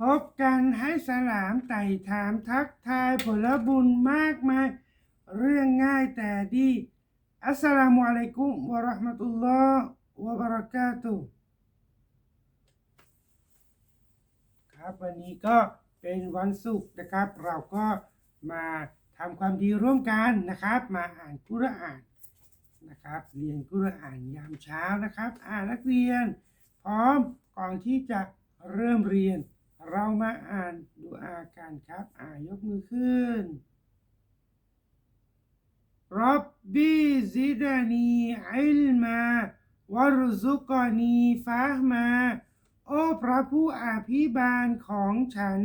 พบกันให้สลามไต่ถามทักทายผลบุญมากมาย เรื่องง่ายแต่ดี อัสสลามุอะลัยกุมวะราะห์มะตุลลอฮ์วะบะเราะกาตุครับวันนี้ก็เป็นวันศุกร์นะครับ เราก็มาทำความดีร่วมกันนะครับ มาอ่านกุรอานนะครับเรียนกุรอานยามเช้านะครับ อ่านนักเรียน พร้อมก่อนที่จะเริ่มเรียน เรามาอ่านดูอากันครับ อ่ายกมือขึ้นรับบีซิดานีอิลมาวารซุกานีฟาฮมาโอ้พระผู้อภิบาลของฉัน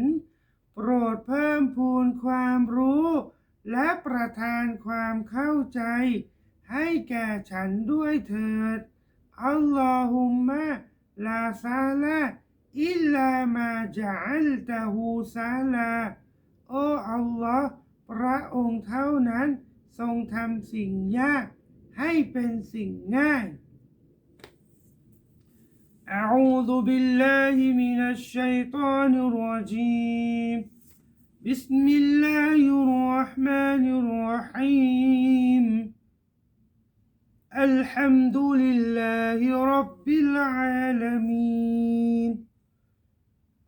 โปรดเพิ่มพูนความรู้ และประทานความเข้าใจ ให้แก่ฉันด้วยเถิดอัลลอฮุมมะลาซาลา อิลลามาจัลตะฮูซาลา โอ้อัลลอฮ์พระองค์เท่านั้น ทรงทำสิ่งยาก ให้เป็นสิ่งง่าย أعوذ بالله من الشيطان الرجيم بسم الله الرحمن الرحيم الحمد لله رب العالمين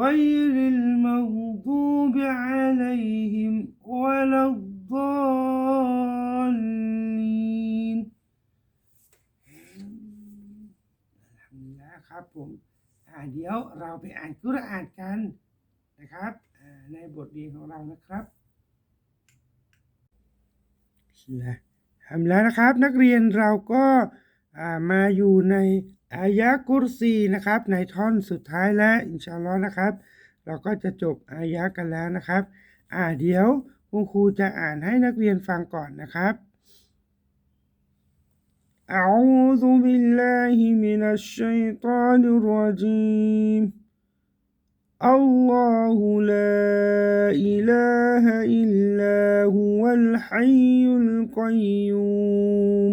غير المغضوب عليهم ولا الضالين อัลฮัมดุลิลลาห์ครับผมอ่าเดี๋ยวเราไปอ่านกุรอานกันนะครับอ่าในบทเรียนของเรานะครับบิสมิลลาห์ทำแล้วนะครับ นักเรียนเราก็อ่ามาอยู่ใน อายะกุรซีนะครับ ในท่อนสุดท้ายแล้วอินชาอัลลอฮ์นะครับ เราก็จะจบอายะกันแล้วนะครับอ่าเดี๋ยวคุณครูจะอ่านให้นักเรียนฟังก่อนนะครับ أعوذ بالله من الشيطان الرجيم الله لا إله إلا هو الحي القيوم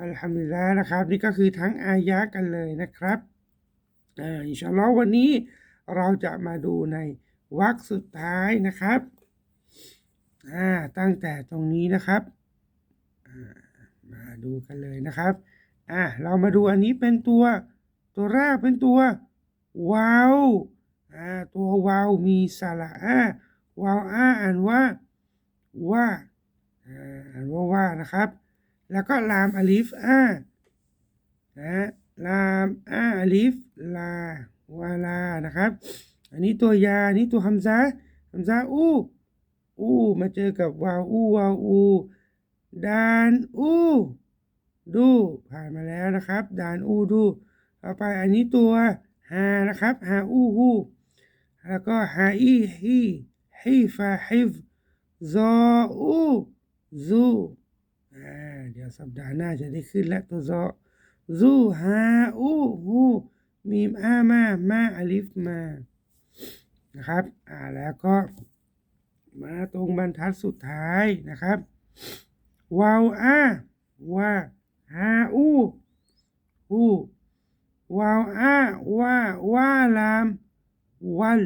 อัลฮัมดุลิลลาห์นะครับ นี่ก็คือทั้งอายะกันเลยนะครับอ่าอินชาอัลลอฮ์วันนี้เราจะมาดูในวรรคสุดท้ายนะครับอ่าตั้งแต่ตรงนี้นะครับมาดูกันเลยนะครับอะเรามาดูอันนี้เป็นตัวตัวแรกเป็นตัววาวอ่าตัววาวมีสระอาวาวอาอ่านว่าว่าอ่าอ่านว่าว่านะครับ แล้วก็ลามอลิฟอานะลามอาอลิฟลาวาลานะครับ อันนี้ตัวยาอันนี้ตัวฮัมซาฮัมซาอูอูมาเจอกับวาวอูวาวอูดานอูดูผ่านมาแล้วนะครับดานอูดูต่อไปอันนี้ตัวฮานะครับฮาอูฮูแล้วก็ฮาอีฮีฮีฟาฮิฟซออูซู เดี๋ยวสัปดาห์หน้าจะได้ขึ้นแล้วตัวซอซูฮาอูฮูมีมอามามาอลิฟมานะครับอ่าแล้วก็มาตรงบรรทัดสุดท้ายนะครับวาวอาว่าฮาอูฮูวาวอาว่าว่าลามวัล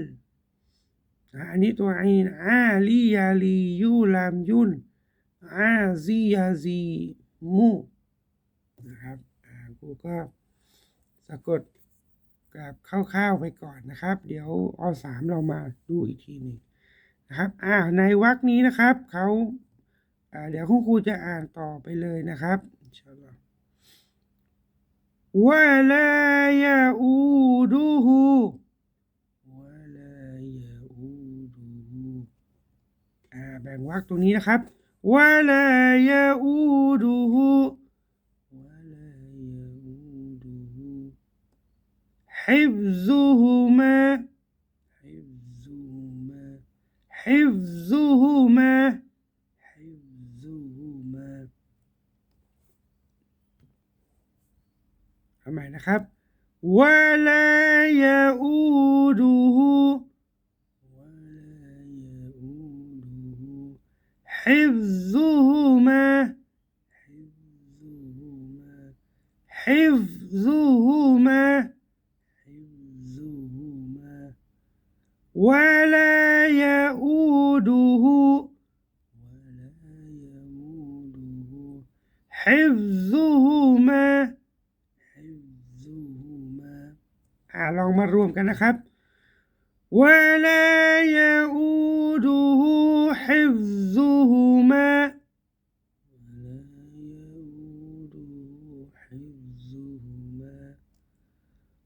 อันนี้ตัวอินอาลียาลียูลามยุน อาซียาซีมูนะครับกูก็สะกดกับข้าวๆไปก่อนนะครับ เดี๋ยวอสามเรามาดูอีกทีหนึ่งนะครับอ่าในวรรคนี้นะครับเขาเดี๋ยวคุณครูจะอ่านต่อไปเลยนะครับชาลอวะลายาอูดูฮูวะลายาอูดูฮูอ่าแบ่งวรรคตรงนี้นะครับ ولا يؤوده ولا يؤوده حفظهما حفظهما حفظهما حفظهما ทำไมนะครับ ولا يؤوده حفظهما حفظهما حفظهما حفظهما ولا يؤوده ولا يؤوده حفظهما حفظهما อ่าลองมารวมกันนะครับ ولا يؤوده حفظهما ولا يؤوده حفظهما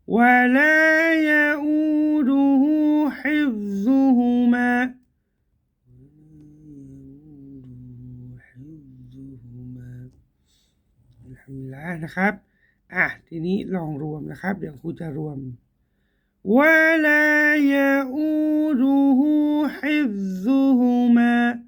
ولا يؤوده حفظهما حفظهما อัลฮัมดุลิลลาห์นะครับ อ่ะ ทีนี้ลองรวมนะครับ เดี๋ยวครูจะรวม ولا يؤوده حفظهما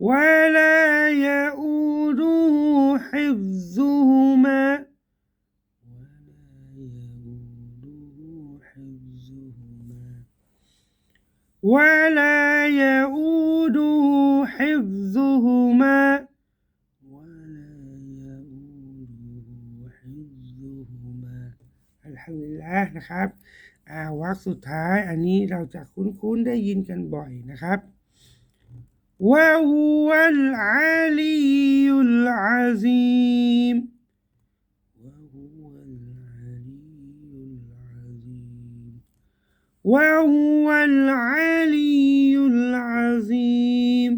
ولا يؤوده حفظهما ولا يؤوده حفظهما ฮุละนะครับอาวักสุดท้ายอันนี้เราจะคุ้นๆได้ยินกันบ่อยนะครับวะฮุวัลอาลียุลอาซีมวะฮุวัลอาลียุลอาซีมวะฮุวัลอาลียุลอาซีม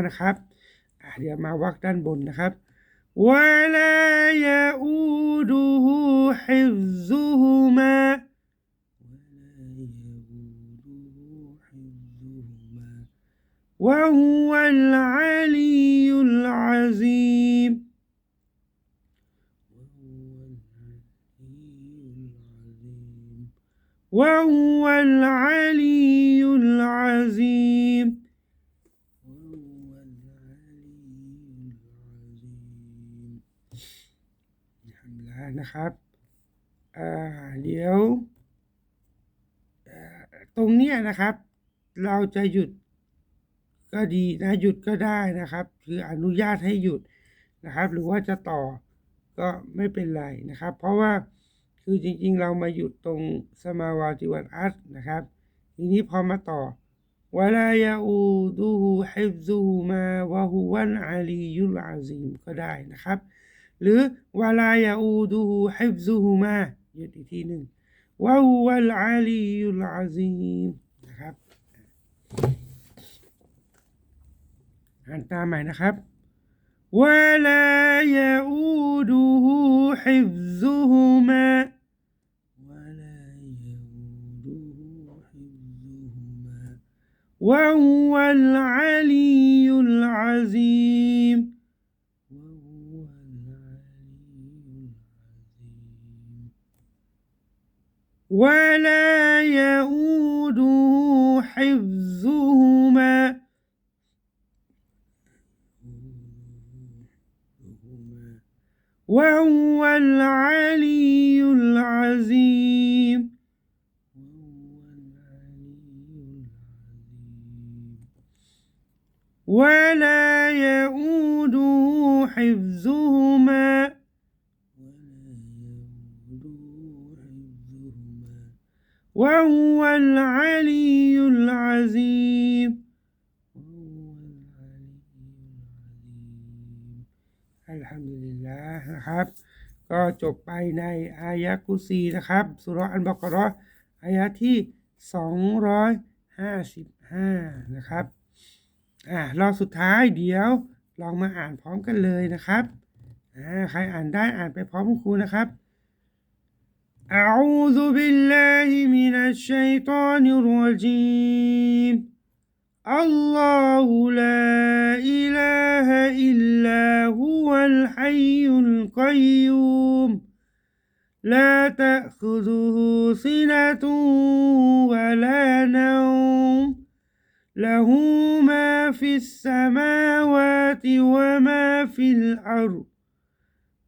ฮ์นะครับอะเดี๋ยวมาวักด้านบนนะครับ ولا يؤوده حفظهما. وهو العلي العظيم. وهو العلي العظيم. นะครับเดี๋ยวตรงเนี้ยนะครับ เราจะหยุดก็ดีนะหยุดก็ได้นะครับ คืออนุญาตให้หยุดนะครับ หรือว่าจะต่อก็ไม่เป็นไรนะครับ เพราะว่าคือจริงๆ เรามาหยุดตรงสมาวาติวัตอัสนะครับ ทีนี้พอมาต่อวลายาอูดูฮูฮิฟซูมาวะฮุวันอาลียุลอาซีมก็ได้นะครับ หรือวลายาอูดูหูฮิบซูฮูมาหยุดอีกทีหนึ่งวะวัลอาลียุลอาซีมนะครับอ่านตามใหม่นะครับวลายาอูดูหูฮิบซูฮูมาวลายาอูดูหูฮิบซูฮูมาวะวัลอาลียุลอาซีม ولا يؤوده حفظهما وهو العلي العظيم ولا يؤوده حفظهما وهو العلي العظيم อัลฮัมดุลิลลาห์นะครับ ก็จบไปในอายะกุซีนะครับสุเราะห์อันบากเราะห์อายะที่ 255 นะครับ อ่ารอบสุดท้ายเดี๋ยวลองมาอ่านพร้อมกันเลยนะครับ อ่า ใครอ่านได้อ่านไปพร้อมคุณครูนะครับ أعوذ بالله من الشيطان الرجيم. الله لا إله إلا هو الحي القيوم. لا تأخذه سنة ولا نوم. له ما في السماوات وما في الأرض.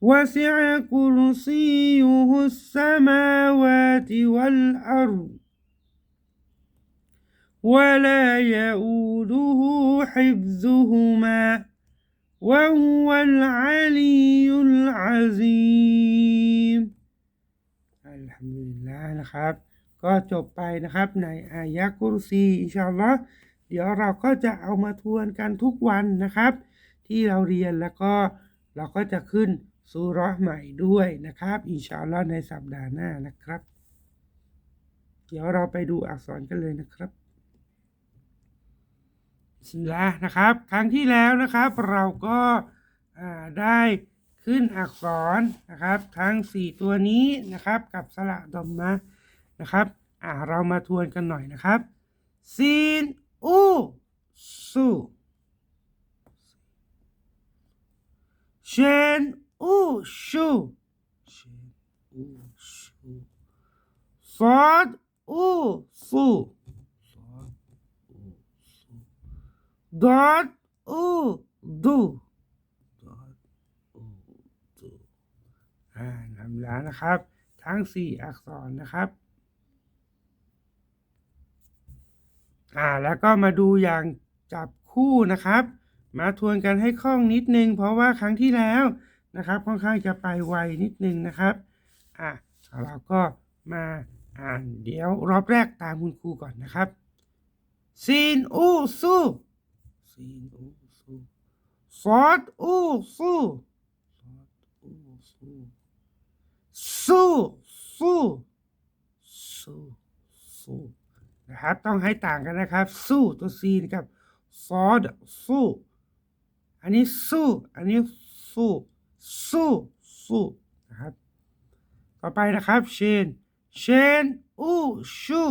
وسع كرسيه السماوات والأرض ولا يؤوده حفظهما وهو العلي العظيم อัลฮัมดุลิลลาห์นะครับ ก็จบไปนะครับในอายะกุรซีอินชาอัลลอฮ์เดี๋ยวเราก็จะเอามาทวนกันทุกวันนะครับ ที่เราเรียนแล้วก็เราก็จะขึ้น ซูราะห์ใหม่ด้วยนะครับ อินชาอัลลอฮ์ในสัปดาห์หน้านะครับ เดี๋ยวเราไปดูอักษรกันเลยนะครับสิลลานะครับ ครั้งที่แล้วนะครับเราก็าได้ขึ้นอักษรนะครับ ทั้ง 4 ตัวนี้นะครับ กับสระดอมมะนะครับอ่าเรามาทวนกันหน่อยนะครับซีนอูซูเชน อูชูเชนอูชูซอดอูซูซอดอูซู dot u do dot u do อ่าทำแล้วนะครับ ทั้งสี่อักษรนะครับ อ่าแล้วก็มาดูอย่างจับคู่นะครับ มาทวนกันให้คล่องนิดนึง เพราะว่าครั้งที่แล้ว นะครับ ค่อนข้างจะไปไวนิดนึงนะครับอะเราก็มาอ่านเดี๋ยวรอบแรกตามคุณครูก่อนนะครับซีนอูซูซีนอูซูซอดอูซูซอดอูซูซูซูซูซูนะครับต้องให้ต่างกันนะครับ สู้ตัวซีนกับซอดสู้อันนี้สู้อันนี้สู้ สู้สู้นะครับต่อไปนะครับเชนเชนอูชู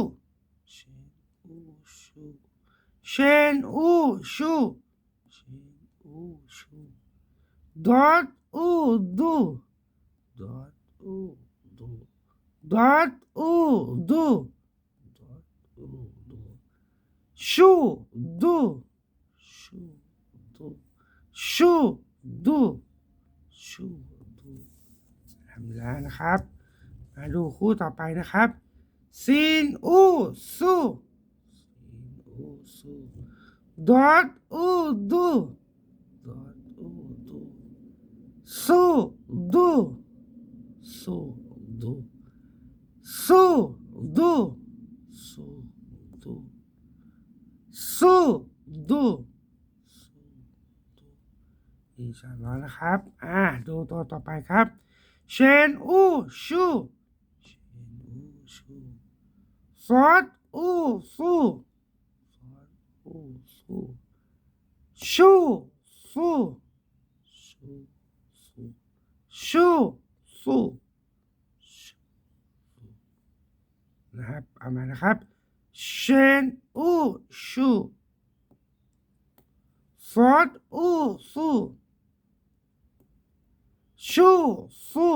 เชนอูชู Shen u shu. Shen u shu. Dot u du. Dot u du. Dot u du. Dot u du. Shu du. Shu du. Shu du. Shu du ท ชูดูทำแล้วนะครับ มาดูคู่ต่อไปนะครับซินอูซูซินอูซูดอดอูดูดอดอูดูซูดูซูดูซูดูซูดูซูดู อินชาอัลลอฮ์นะครับ อ่า ดูตัวต่อไปครับ เชนอูชูเชนอูชูซอดอูซูซอดอูซูชูซูชูซูชูซูชูนะครับเอามานะครับเชนอูชูซอดอูซู ชูซู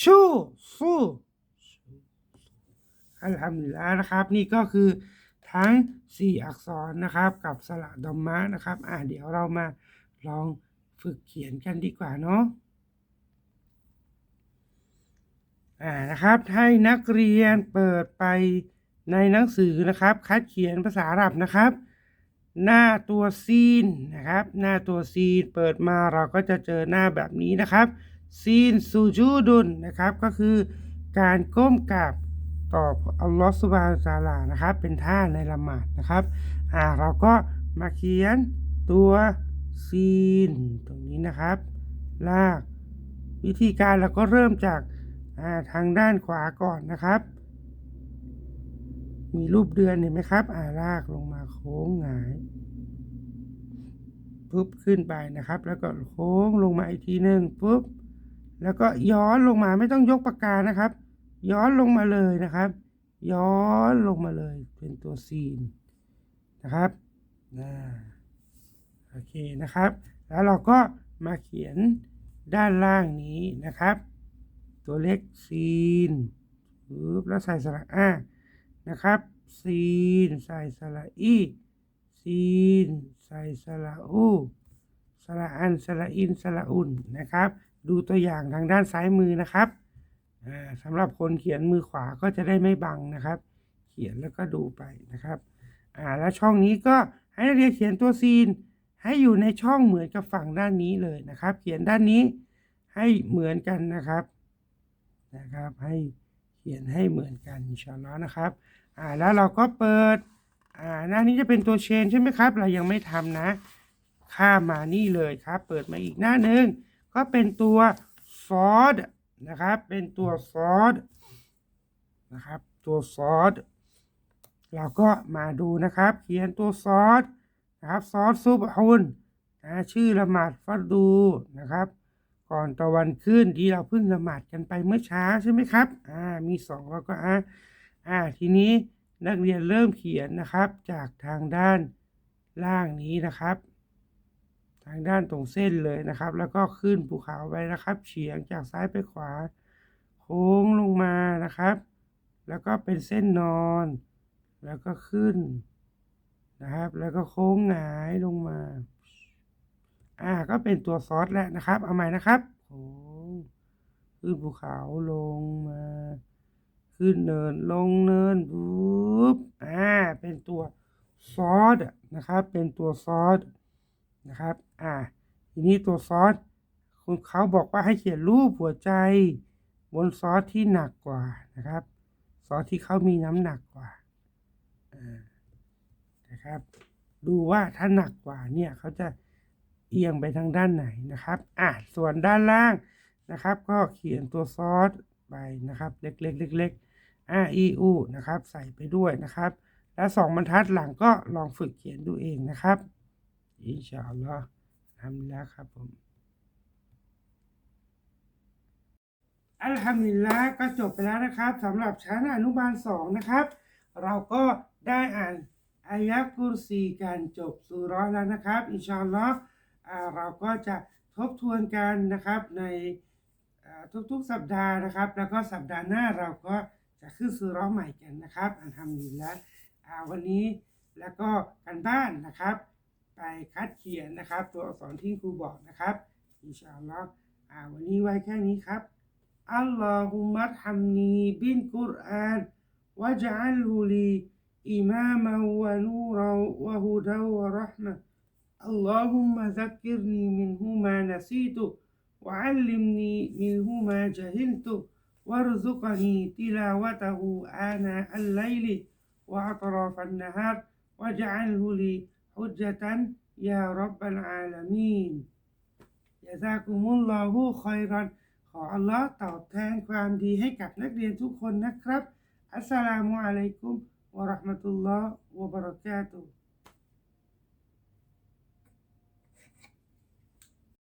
ชูซูอัลฮัมดุลิลลาห์นะครับ นี่ก็คือทั้ง 4 อักษรนะครับ กับสระดอมมะนะครับ อ่าเดี๋ยวเรามาลองฝึกเขียนกันดีกว่าเนาะอ่านะครับให้นักเรียนเปิดไปในหนังสือนะครับ คัดเขียนภาษาอาหรับนะครับ หน้าตัวซีนนะครับ หน้าตัวซีนเปิดมาเราก็จะเจอหน้าแบบนี้นะครับซีนซูจูดุนนะครับก็คือการก้มกราบต่ออัลลอฮฺสุบานะฮูวะตะอาลานะครับ เป็นท่าในละหมาดนะครับอ่าเราก็มาเขียนตัวซีนตรงนี้นะครับ ลากวิธีการเราก็เริ่มจากาทางด้านขวาก่อนนะครับ มีรูปเดือนเห็นไหมครับ อ่าลากลงมาโค้งหงายปุ๊บขึ้นไปนะครับ แล้วก็โค้งลงมาอีกทีหนึ่งปุ๊บแล้วก็ย้อนลงมาไม่ต้องยกปากกานะครับ ย้อนลงมาเลยนะครับ ย้อนลงมาเลยเป็นตัวซีนนะครับอ่าโอเคนะครับ แล้วเราก็มาเขียนด้านล่างนี้นะครับ ตัวเล็กซีนปุ๊บแล้วใส่สระอา นะครับซีนใส่สระอีซีนใส่สระอูสระอันสระอินสระอุ่นนะครับ ดูตัวอย่างทางด้านซ้ายมือนะครับสำหรับคนเขียนมือขวาก็จะได้ไม่บังนะครับ เขียนแล้วก็ดูไปนะครับแล้วช่องนี้ก็ให้นักเรียนเขียนตัวซีน ให้อยู่ในช่องเหมือนกับฝั่งด้านนี้เลยนะครับ เขียนด้านนี้ให้เหมือนกันนะครับนะครับให้ เขียนให้เหมือนกันอินชาอัลลอฮ์นะครับอ่าแล้วเราก็เปิดอ่าหน้านี้จะเป็นตัวเชนใช่ไหมครับ เรายังไม่ทำนะ ข้ามมานี่เลยครับ เปิดมาอีกหน้าหนึ่งก็เป็นตัวซอสนะครับ เป็นตัวซอสนะครับ ตัวซอสเราก็มาดูนะครับ เขียนตัวซอสนะครับซอสซุบฮุนนะชื่อละหมาดฟัดดูนะครับ ก่อนตะวันขึ้นที่เราเพิ่งละหมาดกันไปเมื่อเช้าใช่ไหมครับ อ่า มีสองแล้วก็อ่าอ่า ทีนี้นักเรียนเริ่มเขียนนะครับ จากทางด้านล่างนี้นะครับ ทางด้านตรงเส้นเลยนะครับ แล้วก็ขึ้นภูเขาไปนะครับ เฉียงจากซ้ายไปขวา โค้งลงมานะครับ แล้วก็เป็นเส้นนอน แล้วก็ขึ้นนะครับ แล้วก็โค้งหงายลงมา อ่า ก็เป็นตัวซอสแล้วนะครับ เอาใหม่นะครับโค้ขึ้นภูเขาลงมา ขึ้นเนินลงเนินปุ๊บอ่า เป็นตัวซอสนะครับ เป็นตัวซอสนะครับ อ่า ทีนี้ตัวซอสคุณเขาบอกว่าให้เขียนรูปหัวใจ บนซอสที่หนักกว่านะครับ ซอสที่เขามีน้ำหนักกว่าอ่านะครับ ดูว่าถ้าหนักกว่าเนี่ยเขาจะ เอียงไปทางด้านไหนนะครับ อะ ส่วนด้านล่างนะครับ ก็เขียนตัวซอสไปนะครับ เล็กๆเล็กๆอ่าอีอูนะครับ ใส่ไปด้วยนะครับ และสองบรรทัดหลังก็ลองฝึกเขียนดูเองนะครับ อินชาอัลลอฮ์ทำแล้วครับผมอัลฮัมดุลิลละก็จบไปแล้วนะครับสำหรับชั้นอนุบาลสองนะครับ เราก็ได้อ่านอายะห์กุรซีการจบสุราะห์แล้วนะครับ อินชาอัลลอฮ์อ่า เราก็จะทบทวนกันนะครับในทุกๆสัปดาห์นะครับ แล้วก็สัปดาห์หน้าเราก็จะขึ้นสุเราะห์ใหม่กันนะครับอัลฮัมดุลิลละห์อ่าวันนี้แล้วก็กันบ้านนะครับ ไปคัดเขียนนะครับ ตัวอักษรที่ครูบอกนะครับอินชาอัลลอฮ์วันนี้ไว้แค่นี้ครับอัลลอฮุมะฮัมนีบินกุรอานวะจัลฮุลีอิมามะวะนูรวะฮุดาวะรห์มะ اللهم ذكرني منه ما نسيت وعلمني منه ما جهلت وارزقني تلاوته آناء الليل وأطراف النهار واجعله لي حجة ยารับบัลอาลามีนยาซากุมุลลอฮุคอยรอนขออัลลอฮ์ตอบแทนความดีให้กับนักเรียนทุกคนนะครับ อัสสลามุอะลัยกุมวะเราะห์มะตุลลอฮ์วะบะเราะกาตุฮ์